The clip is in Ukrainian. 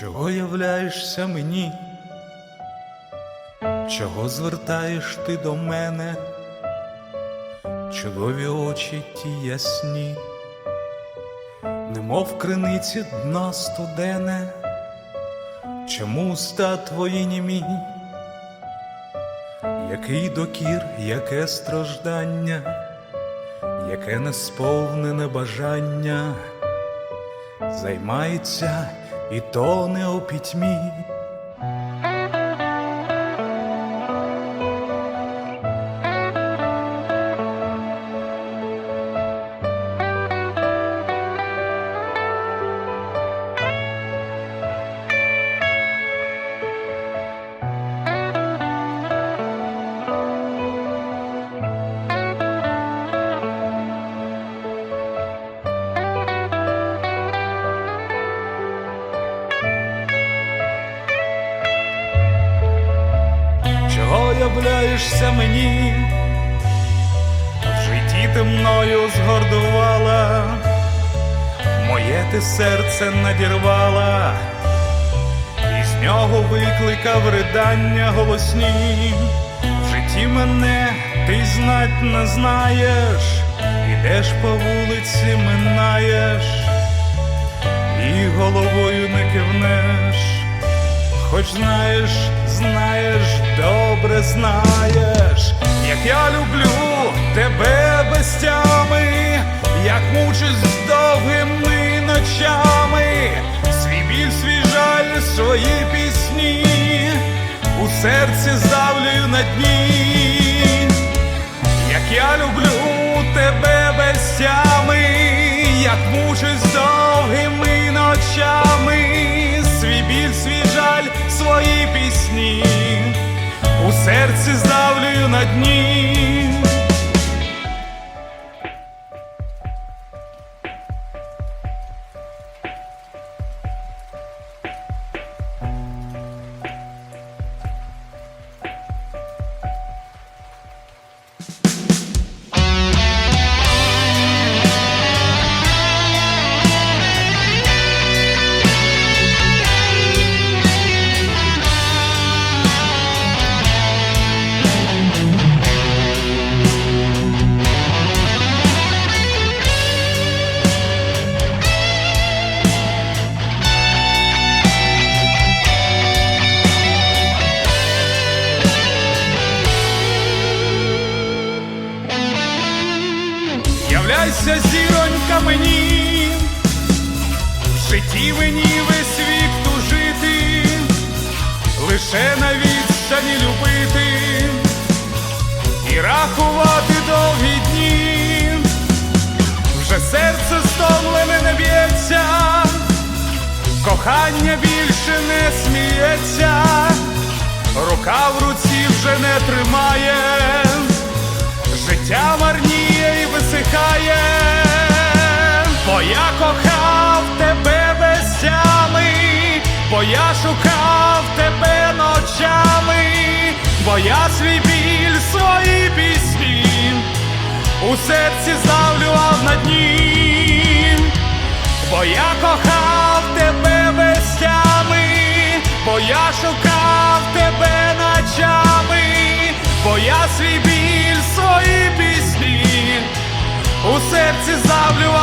Чого являєшся мені? Чого звертаєш ти до мене? Чудові очі ті ясні, немов криниці дно студене, чому уста твої німі? Який докір, яке страждання, яке несповнене бажання, займається і тоне у пітьмі. Чого мені? В житті ти мною згордувала, моє ти серце надірвала, і з нього викликав ридання голосні. В житті мене ти знать не знаєш, ідеш по вулиці, минаєш, і головою не кивнеш. Хоч знаєш, знаєш, добре знаєш, як я люблю тебе без тями, як мучусь довгими ночами, свій біль, свій жаль, свої пісні, у серці здавлюю на дні, як я люблю тебе без тями, як мучусь довгими ночами, у серці здавлюю на дні. Лише на відстані любити? І рахувати довгі дні, вже серце стомлене не б'ється, кохання більше не сміється, рука в руці вже не тримає. Життя марніє і висихає, бо я кохав тебе без тями, бо я шукав у серці здавлював на дні, бо я кохав тебе без тями, бо я шукав тебе ночами, бо я свій біль, свої пісні. У серці здавлював